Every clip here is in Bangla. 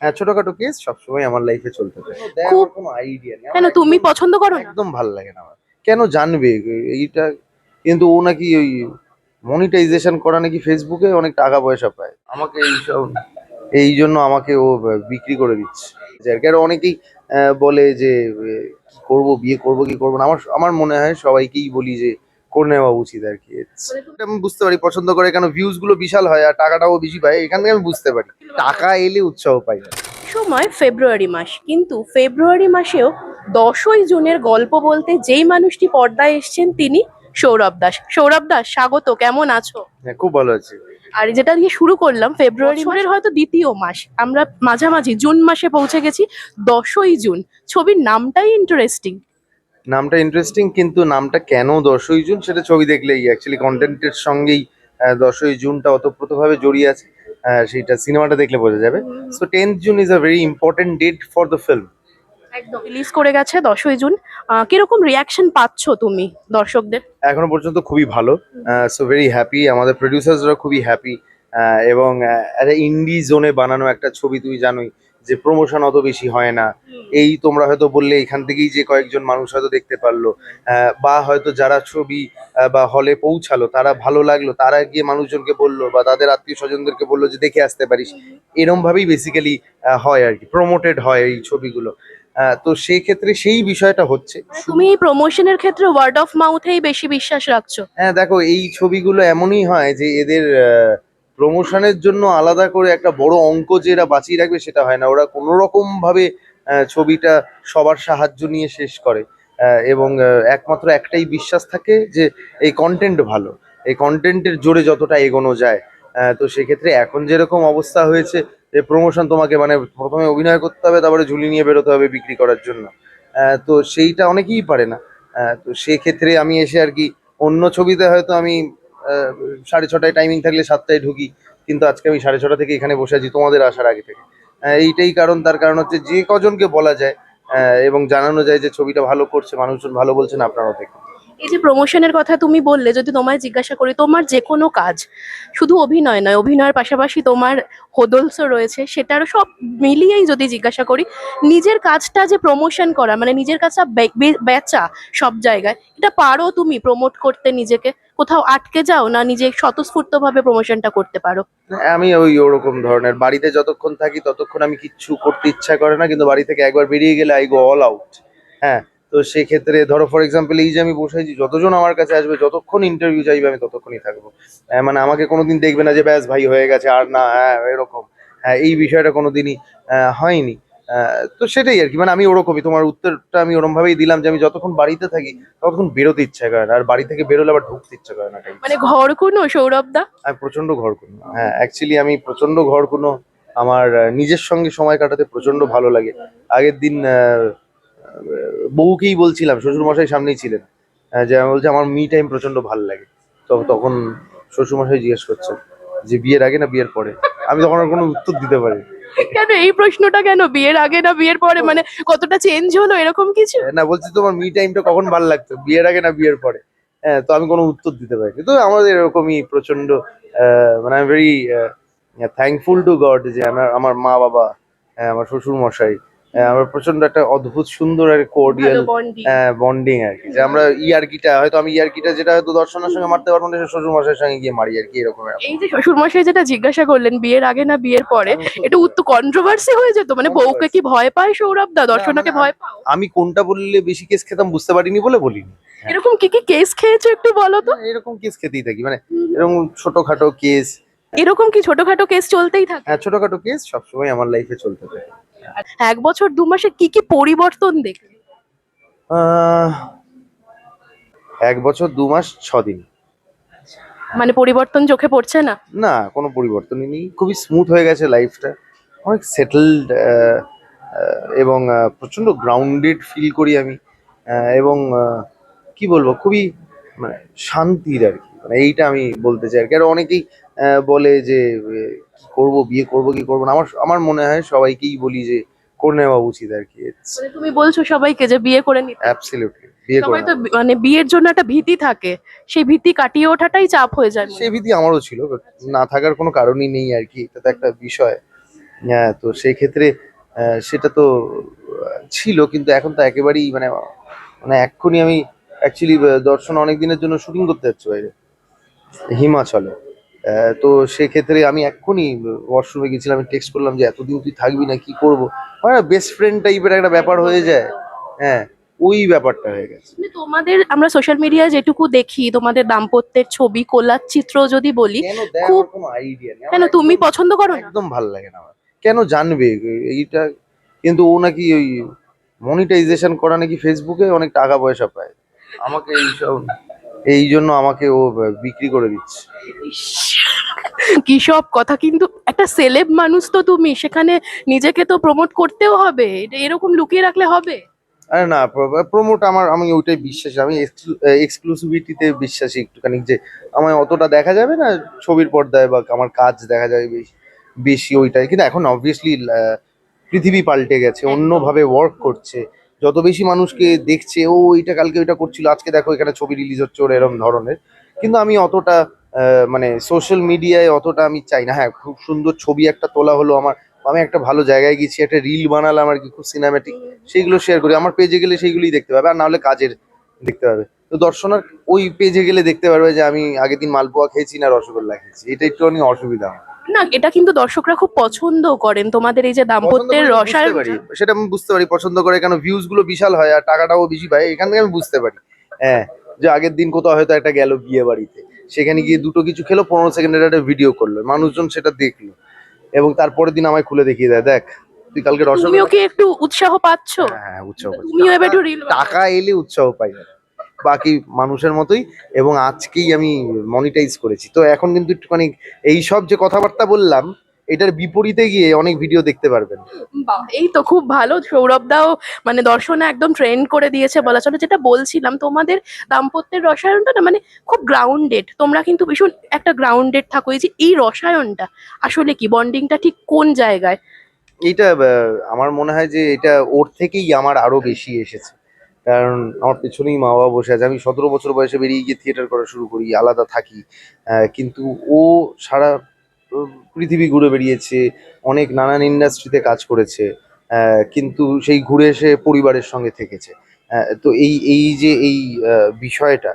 হ্যাঁ ছোটখাটো কেস সবসময় আমার লাইফে চলতে থাকে। দেখ, খুব- আমার কোনো আইডিয়া নেই। কেন আমার তুমি পছন্দ করো না? একদম ভালো লাগে না আমার। কেন জানবে? এইটা কিন্তু ও নাকি ওই মনিটাইজেশন করা নাকি ফেসবুকে অনেক টাকা পয়সা পায়। আমাকে এইসব এই জন্য আমাকে ও বিক্রি করে দিচ্ছে। যার কারণ অনেকেই বলে যে কি করব বিয়ে করব কি করব না? আমার আমার মনে হয় সবাইকেই বলি যে করে নেওয়া উচিত আর কি। আমি বুঝতে পারি পছন্দ করে কেন ভিউজগুলো বিশাল হয় আর টাকাটাও বেশি পায় এখান থেকে আমি বুঝতে পারি। টাকা এলে উৎসাহ পাই। না সময় ফেব্রুয়ারি মাস কিন্তু ফেব্রুয়ারি মাসেও দশই জুনের গল্প বলতে যেই মানুষটি পর্দায় এসেছেন তিনি সৌরভ দাস। সৌরভ দাস স্বাগত কেমন আছো? হ্যাঁ খুব ভালো আছে। আর যেটা দিয়ে শুরু করলাম ফেব্রুয়ারি মাসের হয়তো দ্বিতীয় মাস। আমরা মাঝামাঝি জুন মাসে পৌঁছে গেছি দশই জুন। ছবির নামটাই ইন্টারেস্টিং নামটা ইন্টারেস্টিং কিন্তু নামটা কেন দশই জুন সেটা ছবি দেখলেই অ্যাকচুয়ালি কন্টেন্টের সঙ্গেই দশই জুনটা অতপ্রতভাবে জড়িয়ে আছে সেইটা সিনেমাটা দেখলে বোঝা যাবে। So tenth June is a very important date for the film একদম রিলিজ করে গেছে দশই জুন। কীরকম রিয়াকশন পাচ্ছ তুমি দর্শকদের? এখনও পর্যন্ত খুবই ভালো সো ভেরি হ্যাপি আমাদের প্রডিউসার্সরা খুবই হ্যাপি এবং একটা ইন্ডি জোনে বানানো একটা ছবি তুই জানোই যে প্রমোশন অত বেশি হয় না। এই তোমরা হয়তো বললে এখান থেকেই যে কয়েকজন মানুষ হয়তো দেখতে পারল। বা হয়তো যারা ছবি বা হলে পৌঁছালো তারা ভালো লাগল তারা গিয়ে মানুষজনকে বলল বা তাদের আত্মীয় স্বজনদেরকে বলল যে দেখে আসতে পারিস। এরম ভাবেই বেসিক্যালি হয় আর কি প্রমোটেড হয় এই ছবিগুলো। তো সেই ক্ষেত্রে সেই বিষয়টা হচ্ছে। তুমি এই প্রমোশনের ক্ষেত্রে ওয়ার্ড অফ মাউথেই বেশি বিশ্বাস রাখছো। হ্যাঁ দেখো এই ছবিগুলো এমনই হয় যে এদের প্রমোশনের জন্য আলাদা করে একটা বড় অঙ্ক যে এরা বাঁচিয়ে রাখবে সেটা হয় না। ওরা কোনো রকম ভাবে ছবিটা সবার সাহায্য নিয়ে শেষ করে। এবং একমাত্র একটাই বিশ্বাস থাকে যে এই কন্টেন্ট ভালো। এই কন্টেন্টের জোরে যতটা এগোনো যায় তো সেক্ষেত্রে এখন যেরকম অবস্থা হয়েছে যে প্রমোশন তোমাকে মানে প্রথমে অভিনয় করতে হবে, তারপরে ঝুলি নিয়ে বেরোতে হবে বিক্রি করার জন্য। তো সেইটা অনেকেই পারে না। তো সেক্ষেত্রে আমি এসে আর কি অন্য ছবিতে হয়তো আমি সাড়ে ছটায় টাইমিং থাকলে সাতটায় ঢুকি, কিন্তু আজকে আমি সাড়ে ছটা থেকে এখানে বসে আছি, তোমাদের আসার আগে থেকে। এইটাই কারণ, তার কারণ হচ্ছে যে কজনকে বলা যায় এবং জানানো যায় যে ছবিটা ভালো করছে, মানুষজন ভালো বলছেন আপনারাও দেখুন। এই যে প্রমোশনের কথা তুমি বললে, যদি তোমায় জিজ্ঞাসা করি, তোমার যে কোনো কাজ, শুধু অভিনয় নয়, অভিনয়ের পাশাপাশি তোমার হোদলসও রয়েছে সেটার সব মিলিয়েই যদি জিজ্ঞাসা করি, নিজের কাজটা যে প্রমোশন করা মানে নিজের কাজটা বেচা সব জায়গায়, এটা পারো তুমি প্রমোট করতে নিজেকে? কোথাও আটকে যাও না নিজে স্বতঃস্ফূর্তভাবে প্রমোশনটা করতে পারো। আমি ওই ওরকম ধরনের বাড়িতে যতক্ষণ থাকি ততক্ষণ আমি কিচ্ছু করতে ইচ্ছা করে না কিন্তু বাড়ি থেকে একবার বেরিয়ে গেলে আই গো অল আউট হ্যাঁ তো সেক্ষেত্রে ধরো ফর এক্সাম্পল এই যে আমি বসে আছি যতজন আমার কাছে আসবে যতক্ষণ ইন্টারভিউ চাইবে আমি ততক্ষণই থাকব। হ্যাঁ, মানে আমাকে কোনোদিন দেখবে না যে ব্যাস ভাই হয়ে গেছে আর না হ্যাঁ এরকম। হ্যাঁ এই বিষয়টা কোনোদিনই হয়নি। তো সেটাই আর কি। মানে আমি ওরকমই তোমার উত্তরটা আমি ওরকম ভাবেই দিলাম যে আমি যতক্ষণ বাড়িতে থাকি ততক্ষণ বেরোতে ইচ্ছা করে না। আর বাড়ি থেকে বেরোলে আবার ঢুকতে ইচ্ছা করে না মানে ঘর কোনো সৌরভ দা আমি প্রচণ্ড ঘর কোনো হ্যাঁ অ্যাকচুয়ালি আমি প্রচণ্ড ঘর কোনো আমার নিজের সঙ্গে সময় কাটাতে প্রচণ্ড ভালো লাগে। আগের দিন বউকেই বলছিলাম শ্বশুর মশাই সামনেই ছিলেন। যে আমি বলছি আমার মি টাইম প্রচণ্ড ভালো লাগে। তো তখন শ্বশুর মশাই জিজ্ঞেস করছেন। যে বিয়ের আগে না বিয়ের পরে? আমি তখন আর কোনো উত্তর দিতে পারি কেন? এই প্রশ্নটা কেন? বিয়ের আগে না বিয়ের পরে? মানে কতটা চেঞ্জ হলো এরকম কিছু? না বলছি তোমার মি টাইমটা কখন ভালো লাগতো? বিয়ের আগে না বিয়ের পরে? হ্যাঁ তো আমি কোনো উত্তর দিতে পারি কিন্তু আমাদের এরকমই প্রচণ্ড মানে I very thankful to God যে আমার আমার মা বাবা হ্যাঁ, আমার শ্বশুর মশাই আমার প্রচণ্ড একটা অদ্ভুত সুন্দর আর কোর্ডিয়াল বন্ডিং আর কি। যে আমরা ইয়ার্কিটা হয়তো আমি ইয়ার্কিটা যেটা হয়তো দর্শনের সঙ্গে মারতে পারব না শ্বশুর মশাইয়ের সঙ্গে গিয়ে মারি আর কি এরকম। এই যে শ্বশুরমশাই যেটা জিজ্ঞাসা করলেন বিয়ের আগে না বিয়ের পরে এটা উত্তর কন্ট্রোভার্সি হয়ে যেত? মানে বউকে কি ভয় পায় সৌরভ দা? দর্শনাকে ভয় পাও? আমি কোনটা বললে বেশি কেস খেতাম বুঝতে পারিনি বলে বলিনি। হ্যাঁ। এরকম কি কি কেস খেয়েছো একটু বলো তো? এরকম কেস খেতেই থাকি। মানে এরকম ছোটখাটো কেস এরকম কি ছোটখাটো কেস চলতেই থাকে? হ্যাঁ ছোটখাটো কেস সবসময় আমার লাইফে চলতে থাকে। এক বছর দু মাসে কি কি পরিবর্তন দেখলে? এক বছর দু মাস ছ দিন। মানে পরিবর্তন চোখে পড়ছে না? না কোনো পরিবর্তনই নেই। খুবই স্মুথ হয়ে গেছে লাইফটা অনেক সেটেলড এবং আহ, প্রচণ্ড গ্রাউন্ডেড ফিল করি আমি। এবং কি বলব খুবই মানে শান্তির আর কি। মানে এইটা আমি বলতে চাই আর কি। আর অনেকেই বলে যে কি করব বিয়ে করব কি করব না? আমার আমার মনে হয় সবাইকেই বলি যে করে নেওয়া উচিত আর কি। মানে তুমি বলছো সবাইকে যে বিয়ে করে নিতে। অ্যাবসলিউটলি বিয়ে করে তো মানে বিয়ের জন্য একটা ভীতি থাকে। সেই ভীতি কাটিয়ে ওঠাটাই চাপ হয়ে যায় সে ভীতি আমারও ছিল না থাকার কোনো কারণই নেই আর কি। এটা তো একটা বিষয়। হ্যাঁ তো সেই ক্ষেত্রে সেটা তো ছিল কিন্তু এখন তো একেবারেই মানে মানে এক্ষুনি আমি অ্যাকচুয়ালি দর্শন অনেক দিনের জন্য শুটিং করতে যাচ্ছি বাইরে। হিমাচলে। তো সেক্ষেত্রে আমি এক্ষুনি ওয়াশরুমে গেছিলাম আমি টেক্সট করলাম যে এতদিন তুই থাকবি না কি করব? হয় না বেস্ট ফ্রেন্ড টাইপের একটা ব্যাপার হয়ে যায়। হ্যাঁ ওই ব্যাপারটা হয়ে গেছে। মানে তোমাদের আমরা সোশ্যাল মিডিয়ায় যেটুকু দেখি তোমাদের দাম্পত্যের ছবি কোলার চিত্র যদি বলি খুব- কোনো আইডিয়া কেন তুমি পছন্দ করো না? একদম ভালো লাগে না আমার। কেন জানবে? এইটা কিন্তু ও নাকি ওই মনিটাইজেশন করা নাকি ফেসবুকে অনেক টাকা পয়সা পায়। আমাকে এইসব এই জন্য আমাকে ও বিক্রি করে দিচ্ছে। কি সব কথা? কিন্তু একটা সেলেব মানুষ তো তুমি সেখানে নিজেকে তো প্রমোট করতেও হবে। এরকম লুকিয়ে রাখলে হবে? আরে না প্রমোট আমার আমি ওইটাই বিশ্বাসী। আমি এক্সক্লুসিভিটিতে বিশ্বাসী একটুখানি যে আমায় অতটা দেখা যাবে না ছবির পর্দায় বা আমার কাজ দেখা যাবে বেশি বেশি ওইটাই। কিন্তু এখন অবভিয়াসলি পৃথিবী পাল্টে গেছে অন্যভাবে ওয়ার্ক করছে। যত বেশি মানুষকে দেখছে ও এটা কালকে ওইটা করছিল আজকে দেখো এখানে ছবি রিলিজ হচ্ছে ওর এরম ধরনের। কিন্তু আমি অতটা মানে সোশ্যাল মিডিয়ায় অতটা আমি চাই না। হ্যাঁ খুব সুন্দর ছবি একটা তোলা হলো আমার। আমি একটা ভালো জায়গায় গেছি একটা রিল বানালাম আর কি খুব সিনেমেটিক সেইগুলো শেয়ার করি। আমার পেজে গেলে সেইগুলোই দেখতে পাবে আর নাহলে কাজের দেখতে পাবে। তো দর্শনার ওই পেজে গেলে দেখতে পারবে যে আমি আগের দিন মালপোয়া খেয়েছি না রসগোল্লা খেয়েছি। এটা একটু অনেক অসুবিধা। না এটা কিন্তু দর্শকরা খুব পছন্দ করেন। তোমাদের এই যে দাম্পত্যের রসায়ন সেটা আমি বুঝতে পারি পছন্দ করে কেন? ভিউজগুলো বিশাল হয় আর টাকাটাও বেশি পায় এখান থেকে আমি বুঝতে পারি। হ্যাঁ যে আগের দিন কোথাও হয়তো একটা গেল বিয়ে বাড়িতে। সেখানে গিয়ে দুটো কিছু খেলো পনেরো সেকেন্ডের একটা ভিডিও করল। মানুষজন সেটা দেখল। এবং তারপরের দিন আমায় খুলে দেখিয়ে দেয় দেখ তুই কালকে রসগোল্লা কি একটু উৎসাহ পাচ্ছ? হ্যাঁ হ্যাঁ উৎসাহ পাচ্ছি। তুমিও এবার একটু রিল টাকা এলে উৎসাহ পাই। বাকি মানুষের মতোই। এবং আজকেই আমি মনিটাইজ করেছি। তো এখন কিন্তু একটুখানি এই সব যে কথাবার্তা বললাম এটার বিপরীতে গিয়ে অনেক ভিডিও দেখতে পারবেন। বাহ এই তো খুব ভালো সৌরভ দাও মানে দর্শনে একদম ট্রেন্ড করে দিয়েছে বলা চলে। যেটা বলছিলাম তোমাদের দাম্পত্যের রসায়নটা না মানে খুব গ্রাউন্ডেড তোমরা কিন্তু ভীষণ একটা গ্রাউন্ডেড থাকো। এই যে এই রসায়নটা আসলে কি? বন্ডিংটা ঠিক কোন জায়গায়? এটা আমার মনে হয় যে এটা ওর থেকেই আমার আরও বেশি এসেছে। কারণ আমার পেছনেই মা বাবা বসে আছে। আমি সতেরো বছর বয়সে বেরিয়ে গিয়ে থিয়েটার করা শুরু করি আলাদা থাকি। কিন্তু ও সারা পৃথিবী ঘুরে বেরিয়েছে অনেক নানান ইন্ডাস্ট্রিতে কাজ করেছে কিন্তু সেই ঘুরে এসে পরিবারের সঙ্গে থেকেছে। তো এই এই যে এই বিষয়টা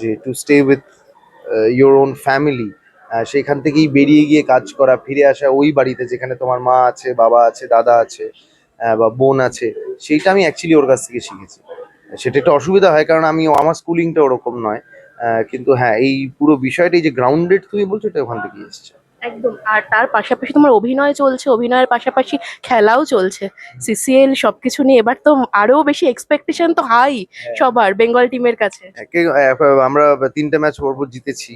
যে to stay with your own family সেখান থেকেই বেরিয়ে গিয়ে কাজ করা, ফিরে আসা ওই বাড়িতে যেখানে তোমার মা আছে, বাবা আছে, দাদা আছে বা বোন আছে, সেইটা আমি অ্যাকচুয়ালি ওর কাছ থেকে শিখেছি। সেটা একটু অসুবিধা হয়, কারণ আমি, আমার স্কুলিংটা ওরকম নয় কিন্তু হ্যাঁ এই পুরো বিষয়টা এই যে গ্রাউন্ডেড তুমি বলছো, এটা ওখান থেকে এসছে। একদম। আর তার পাশাপাশি তোমার অভিনয় চলছে অভিনয়ের পাশাপাশি খেলাও চলছে। সিসিএল সবকিছু নিয়ে এবার তো আরও বেশি এক্সপেকটেশন তো হাই সবার বেঙ্গল টিমের কাছে। আমরা তিনটে ম্যাচ পরপর জিতেছি।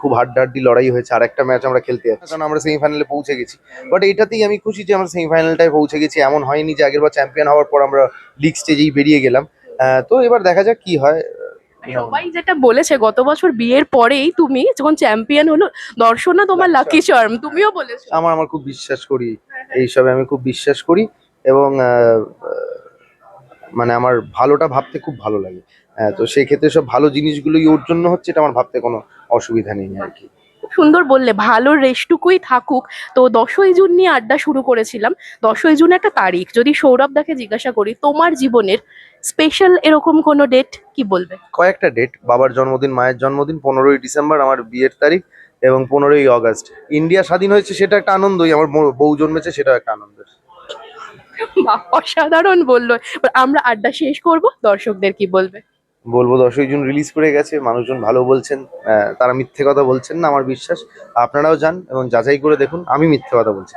খুব হাড্ডাহাড্ডি লড়াই হয়েছে। আর একটা ম্যাচ আমরা খেলতে যাচ্ছি। কারণ আমরা সেমিফাইনালে পৌঁছে গেছি। বাট এটাতেই আমি খুশি যে আমরা সেমিফাইনালটায় পৌঁছে গেছি। এমন হয়নি যে আগের বার চ্যাম্পিয়ন হওয়ার পর আমরা লিগ স্টেজেই বেরিয়ে গেলাম। তো এবার দেখা যাক কি হয়। সবাই যেটা বলেছে গত বছর বিয়ের পরেই তুমি যখন চ্যাম্পিয়ন হলো দর্শনা তোমার লাকি চার্ম তুমিও বলেছ। আমার আমার খুব বিশ্বাস করি এইসবে আমি খুব বিশ্বাস করি এবং মানে আমার ভালোটা ভাবতে খুব ভালো লাগে। আহ, তো সেই ক্ষেত্রে সব ভালো জিনিসগুলোই ওর জন্য হচ্ছে এটা আমার ভাবতে কোনো অসুবিধা নেই আর কি। সুন্দর বললে ভালো রেস্টুকুই থাকুক। তো দশই জুন নিয়ে আড্ডা শুরু করেছিলাম। দশই জুন একটা তারিখ। যদি সৌরভ দাকে জিজ্ঞাসা করি তোমার জীবনের স্পেশাল এরকম কোনো ডেট কি বলবে? কয়েকটা ডেট বাবার জন্মদিন মায়ের জন্মদিন পনেরোই ডিসেম্বর আমার বিয়ের তারিখ এবং পনেরোই অগস্ট। ইন্ডিয়া স্বাধীন হয়েছে সেটা একটা আনন্দই আমার বউ- জন্মেছে সেটা একটা আনন্দের। অসাধারণ বলল। আমরা আড্ডা শেষ করব দর্শকদের কি বলবে? বলব দশই জুন রিলিজ করে গেছে, মানুষজন ভালো বলছেন তারা মিথ্যে কথা বলছেন না, আমার বিশ্বাস আপনারাও যান এবং যাচাই করে দেখুন, আমি মিথ্যে কথা বলছি।